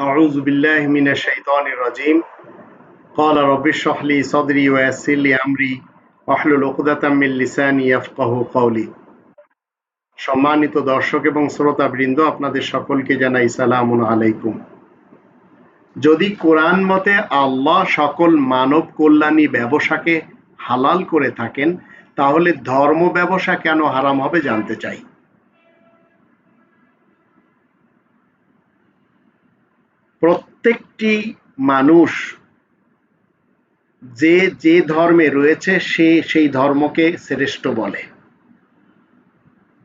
أعوذ بالله من الشيطان الرجيم قال رب اشرح لي صدري ويسر لي أمري واحلل عقدة من লিসানি يفقه قولي সম্মানিত দর্শক এবং শ্রোতাবৃন্দ আপনাদের সকলকে জানাই সালাম আলাইকুম যদি কোরআন মতে আল্লাহ সকল মানব কল্যাণী ব্যবসাকে হালাল করে থাকেন তাহলে ধর্ম ব্যবসা কেন হারাম হবে জানতে চাই প্রত্যেকটি মানুষ যে যে ধর্মে রয়েছে, সে সেই ধর্মকে শ্রেষ্ঠ বলে।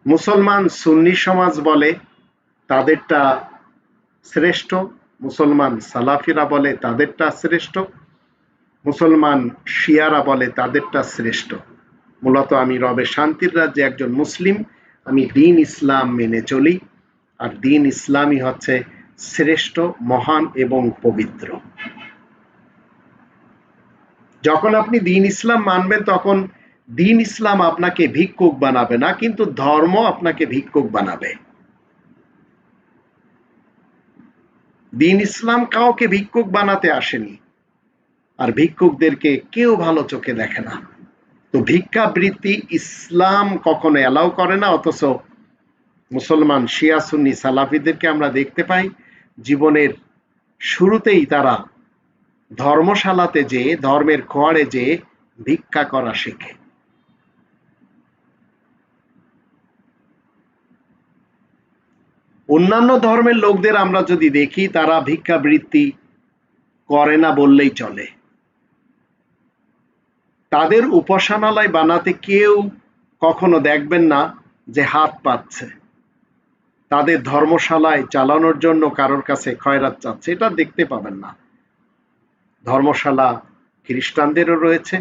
মুসলমান সুন্নি সমাজ বলে, তাদেরটা শ্রেষ্ঠ। মুসলমান সালাফিরা বলে, তাদেরটা শ্রেষ্ঠ। মুসলমান শিয়ারা বলে, তাদেরটা শ্রেষ্ঠ। মূলত আমি রবে শান্তির রাজ্যে একজন মুসলিম, আমি দিন ইসলাম মেনে চলি। আর দিন ইসলামই হচ্ছে শ্রেষ্ঠ, মহান এবং পবিত্র। যখন আপনি দিন ইসলাম মানবেন, তখন দিন ইসলাম আপনাকে ভিক্ষুক বানাবে না, কিন্তু ধর্ম আপনাকে ভিক্ষুক বানাবে। দিন ইসলাম কাউকে ভিক্ষুক বানাতে আসেনি, আর ভিক্ষুকদেরকে কেউ ভালো চোখে দেখে না। তো ভিক্ষাবৃত্তি ইসলাম কখনো অ্যালাউ করে না, অথচ মুসলমান শিয়া, সুন্নি, সালাফিদেরকে আমরা দেখতে পাই জীবনের শুরুতেই তারা ধর্মশালাতে যে, ধর্মের খোয়াড়ে যে ভিক্ষা করা শেখে। অন্যান্য ধর্মের লোকদের আমরা যদি দেখি, তারা ভিক্ষাবৃত্তি করে না বললেই চলে। তাদের উপাসনালয় বানাতে কেউ কখনো দেখবেন না যে হাত পাচ্ছে তাদের ধর্মশালায় চালানোর জন্য কারোর কাছে খয়রাত চাচ্ছে, এটা দেখতে পাবেন না। ধর্মশালা খ্রিস্টানদেরও রয়েছে,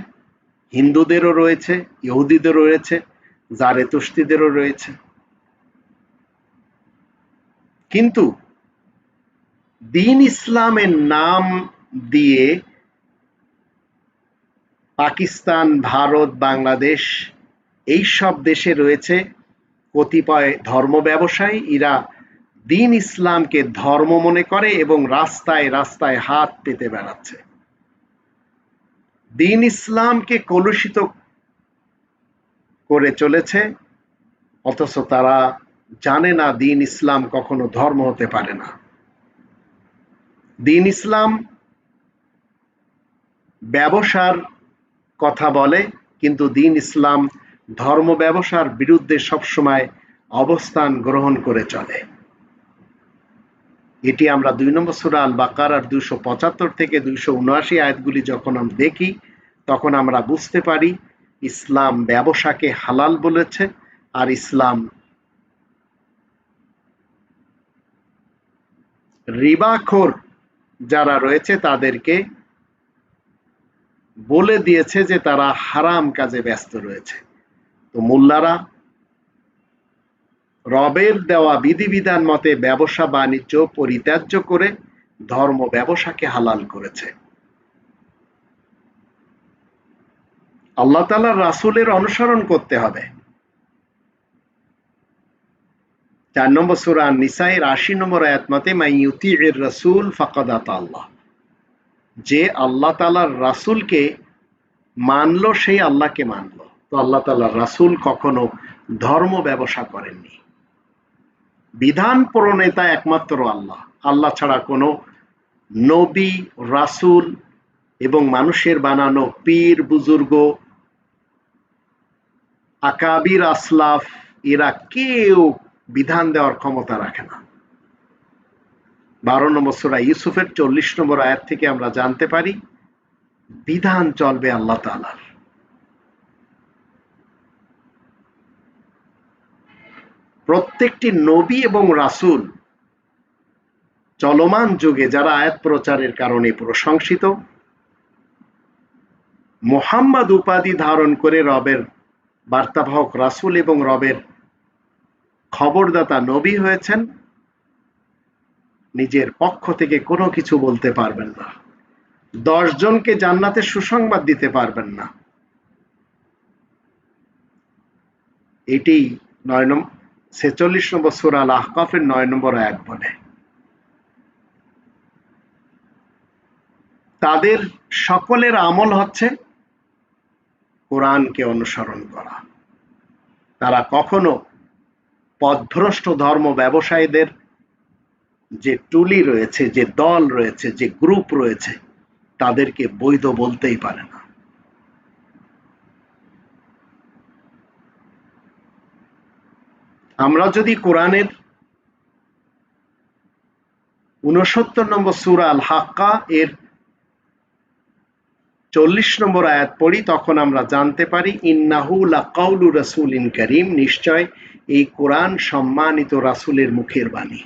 হিন্দুদেরও রয়েছে, ইহুদিদেরও রয়েছে, জারেতুস্তিদেরও রয়েছে। কিন্তু দিন ইসলামের নাম দিয়ে পাকিস্তান, ভারত, বাংলাদেশ এই সব দেশে রয়েছে কতিপয় ধর্ম ব্যবসায়ী এরা দিন ইসলামকে ধর্ম মনে করে এবং রাস্তায় রাস্তায় হাত পেতে বেড়াচ্ছে। দিন ইসলামকে কলুষিত করে চলেছে, অথচ তারা জানে না দিন ইসলাম কখনো ধর্ম হতে পারে না। দিন ইসলাম ব্যবসার কথা বলে, কিন্তু দিন ইসলাম ধর্ম ব্যবসার বিরুদ্ধে সবসময় অবস্থান গ্রহণ করে চলে। এটি আমরা দুই নম্বর সুরা আল বাকার আর দুইশো পঁচাত্তর থেকে দুইশো উনআশি আয়াতগুলি যখন আমরা দেখি, তখন আমরা বুঝতে পারি ইসলাম ব্যবসাকে হালাল বলেছে আর ইসলাম রিবাখোর যারা রয়েছে তাদেরকে বলে দিয়েছে যে তারা হারাম কাজে ব্যস্ত রয়েছে। তো মোল্লারা রবের দেওয়া বিধিবিধান মতে ব্যবসা বাণিজ্য পরিত্যাজ্য করে ধর্ম ব্যবসাকে হালাল করেছে। আল্লাহ তালার রাসুলের অনুসরণ করতে হবে। চার নম্বর সুরা নিসাইয়ের আশি নম্বর আয়াত মতে মাই ইউতি এর রসুল ফাকাদাত আল্লাহ। যে আল্লাহ তালার রাসুলকে মানলো, সেই আল্লাহকে মানলো। আল্লাহ তালার রাসুল কখনো ধর্ম ব্যবসা করেননি। বিধান প্রণেতা একমাত্র আল্লাহ। আল্লাহ ছাড়া কোনো নবী, রাসুল এবং মানুষের বানানো পীর, বুজুর্গ, আকাবির, আসলাফ, এরা কেউ বিধান দেওয়ার ক্ষমতা রাখে না। বারো নম্বর সুরা ইউসুফের চল্লিশ নম্বর আয়াত থেকে আমরা জানতে পারি, বিধান চলবে আল্লাহ তালার প্রত্যেকটি নবী এবং রাসুল চলমান যুগে যারা আয়াত প্রচারের কারণে প্রশংসিত, মোহাম্মদ উপাধি ধারণ করে রবের বার্তাবাহক রাসুল এবং রবের খবরদাতা নবী হয়েছেন, নিজের পক্ষ থেকে কোনো কিছু বলতে পারবেন না। দশ জনকে জান্নাতে সুসংবাদ দিতে পারবেন না। এটি নয় ছেচল্লিশ নম্বর সুরাল আহকাফের নয় নম্বর আয়াত বলে। তাদের সকলের আমল হচ্ছে কোরআনকে অনুসরণ করা। তারা কখনো পথভ্রষ্ট ধর্ম ব্যবসায়ীদের যে টুলি রয়েছে, যে দল রয়েছে, যে গ্রুপ রয়েছে, তাদেরকে বৈধ বলতেই পারে না। আমরা যদি কোরআনের উনসত্তর নম্বর সুরা আল হাক্কা এর চল্লিশ নম্বর আয়াত পড়ি, তখন আমরা জানতে পারি, ইন্নাহু লাকাউলু রাসুল ইন করিম, নিশ্চয় এই কোরআন সম্মানিত রাসুলের মুখের বাণী।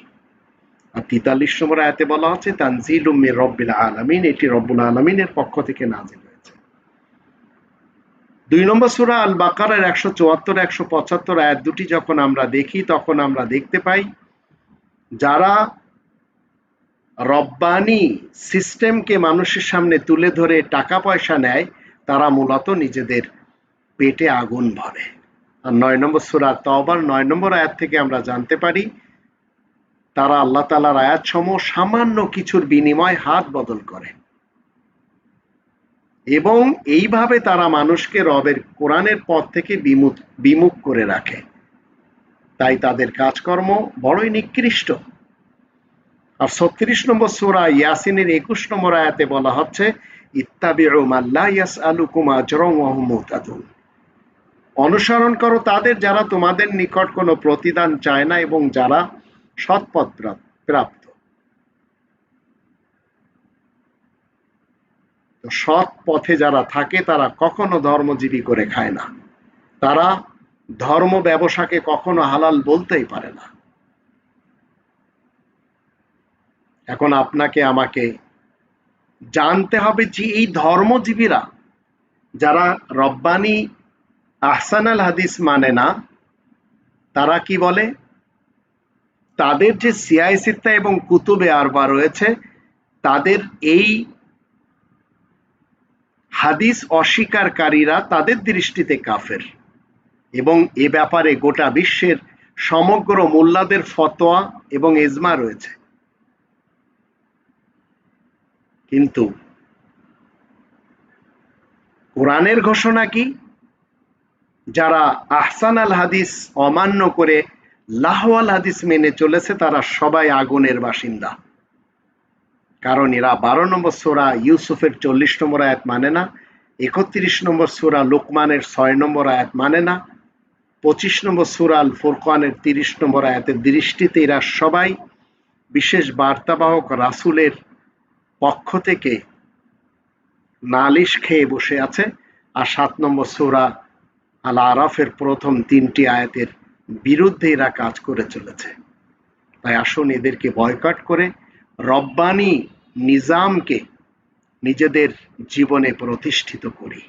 আর তেতাল্লিশ নম্বর আয়াতে বলা হচ্ছে তানজিল উম্মির রব্বিল আলমিন, এটি রব্বুল আলমিনের পক্ষ থেকে নাজিল দুই নম্বর সুরা আল বাকারের একশো চুয়াত্তর, একশো পঁচাত্তর আয়াত দুটি যখন আমরা দেখি, তখন আমরা দেখতে পাই, যারা রব্বানি সিস্টেমকে মানুষের সামনে তুলে ধরে টাকা পয়সা নেয়, তারা মূলত নিজেদের পেটে আগুন ভরে। আর নয় নম্বর সুরা তবার নয় নম্বর আয়াত থেকে আমরা জানতে পারি, তারা আল্লাহ তালার আয়াত সম সামান্য কিছুর বিনিময় হাত বদল করে। এবং এইভাবে তারা মানুষকে রবের কোরআনের পথ থেকে বিমুখ বিমুখ করে রাখে। তাই তাদের কাজকর্ম বড়ই নিকৃষ্ট। আর ছত্রিশ নম্বর সুরা ইয়াসিনের একুশ নম্বর আয়াতে বলা হচ্ছে অনুসরণ করো তাদের যারা তোমাদের নিকট কোনো প্রতিদান চায় না এবং যারা সৎপথ প্রাপ্ত সৎ পথে যারা থাকে, তারা কখনো ধর্মজীবী করে খায় না। তারা ধর্ম ব্যবসাকে কখনো হালাল বলতেই পারে না। এখন আপনাকে আমাকে জানতে হবে যে এই ধর্মজীবীরা, যারা রব্বানি আহসান আল হাদিস মানে না, তারা কি বলে? তাদের যে সিয়াই সিত্তা এবং কুতুবে আরবা রয়েছে, তাদের এই হাদিস অস্বীকারীরা তাদের দৃষ্টিতে কাফের। এবং এ ব্যাপারে গোটা বিশ্বের সমগ্র মোল্লাদের ফতোয়া এবং এজমা রয়েছে। কিন্তু কোরআনের ঘোষণা কি? যারা আহসান আল হাদিস অমান্য করে লাহওয়াল হাদিস মেনে চলেছে, তারা সবাই আগুনের বাসিন্দা। কারণ এরা বারো নম্বর সোরা ইউসুফের চল্লিশ নম্বর আয়াত মানে না, একত্রিশ নম্বর সুরা লোকমানের ছয় নম্বর আয়াত মানে না, পঁচিশ নম্বর সুরা আল ফুরকানের তিরিশ নম্বর আয়াতের দৃষ্টিতে এরা সবাই বিশেষ বার্তাবাহক রাসুলের পক্ষ থেকে নালিশ খেয়ে বসে আছে। আর সাত নম্বর সুরা আল আরাফের প্রথম তিনটি আয়াতের বিরুদ্ধে এরা কাজ করে চলেছে। তাই আসুন এদেরকে বয়কট করে রব্বানি নিজামকে নিজেদের জীবনে প্রতিষ্ঠিত করি।